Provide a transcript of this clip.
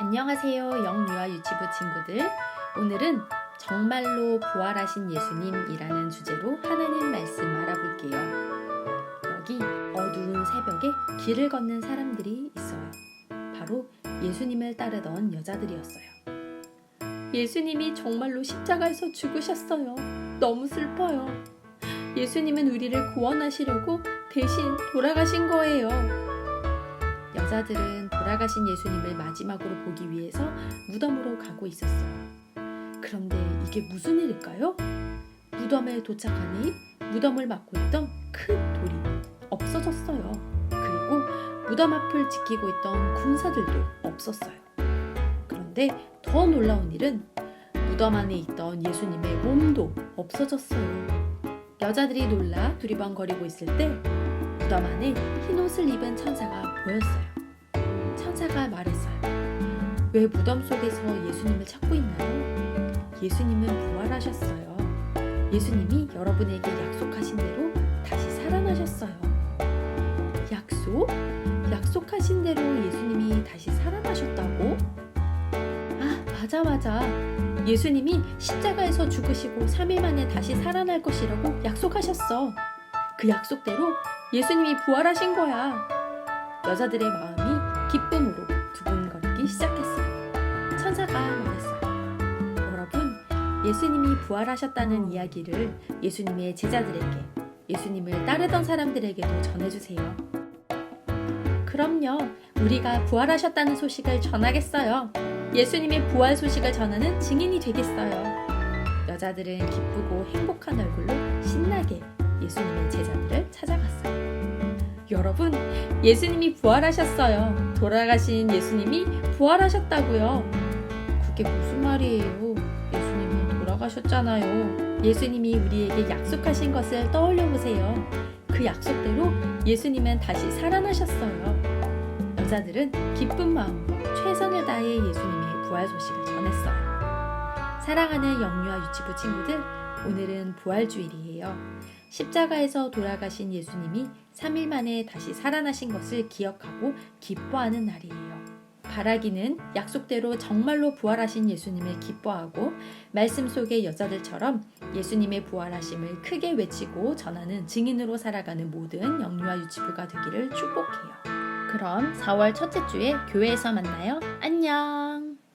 안녕하세요. 영유아 유치부 친구들. 오늘은 정말로 부활하신 예수님이라는 주제로 하나님 말씀 알아볼게요. 여기 어두운 새벽에 길을 걷는 사람들이 있어요. 바로 예수님을 따르던 여자들이었어요. 예수님이 정말로 십자가에서 죽으셨어요. 너무 슬퍼요. 예수님은 우리를 구원하시려고 대신 돌아가신 거예요. 여자들은 돌아가신 예수님을 마지막으로 보기 위해서 무덤으로 가고 있었어요. 그런데 이게 무슨 일일까요? 무덤에 도착하니 무덤을 막고 있던 큰 돌이 없어졌어요. 그리고 무덤 앞을 지키고 있던 군사들도 없었어요. 그런데 더 놀라운 일은 무덤 안에 있던 예수님의 몸도 없어졌어요. 여자들이 놀라 두리번거리고 있을 때 무덤 안에 흰 옷을 입은 천사가 보였어요. 천사가 말했어요. 왜 무덤 속에서 예수님을 찾고 있나요? 예수님은 부활하셨어요. 예수님이 여러분에게 약속하신 대로 다시 살아나셨어요. 약속? 약속하신 대로 예수님이 다시 살아나셨다고? 아, 맞아, 맞아. 예수님이 십자가에서 죽으시고 3일 만에 다시 살아날 것이라고 약속하셨어. 그 약속대로 예수님이 부활하신 거야. 여자들의 마음이 기쁨으로 두근거리기 시작했어요. 천사가 말했어요. 여러분, 예수님이 부활하셨다는 이야기를 예수님의 제자들에게, 예수님을 따르던 사람들에게도 전해주세요. 그럼요. 우리가 부활하셨다는 소식을 전하겠어요. 예수님의 부활 소식을 전하는 증인이 되겠어요. 여자들은 기쁘고 행복한 얼굴로 신나게 예수님의 제자들을 찾아갔어요. 여러분, 예수님이 부활하셨어요. 돌아가신 예수님이 부활하셨다고요. 그게 무슨 말이에요? 예수님은 돌아가셨잖아요. 예수님이 우리에게 약속하신 것을 떠올려 보세요. 그 약속대로 예수님은 다시 살아나셨어요. 여자들은 기쁜 마음으로 최선을 다해 예수님의 부활 소식을 전했어요. 사랑하는 영유아 유치부 친구들, 오늘은 부활주일이에요. 십자가에서 돌아가신 예수님이 3일 만에 다시 살아나신 것을 기억하고 기뻐하는 날이에요. 바라기는 약속대로 정말로 부활하신 예수님을 기뻐하고 말씀 속의 여자들처럼 예수님의 부활하심을 크게 외치고 전하는 증인으로 살아가는 모든 영유아 유치부가 되기를 축복해요. 그럼 4월 첫째 주에 교회에서 만나요. 안녕!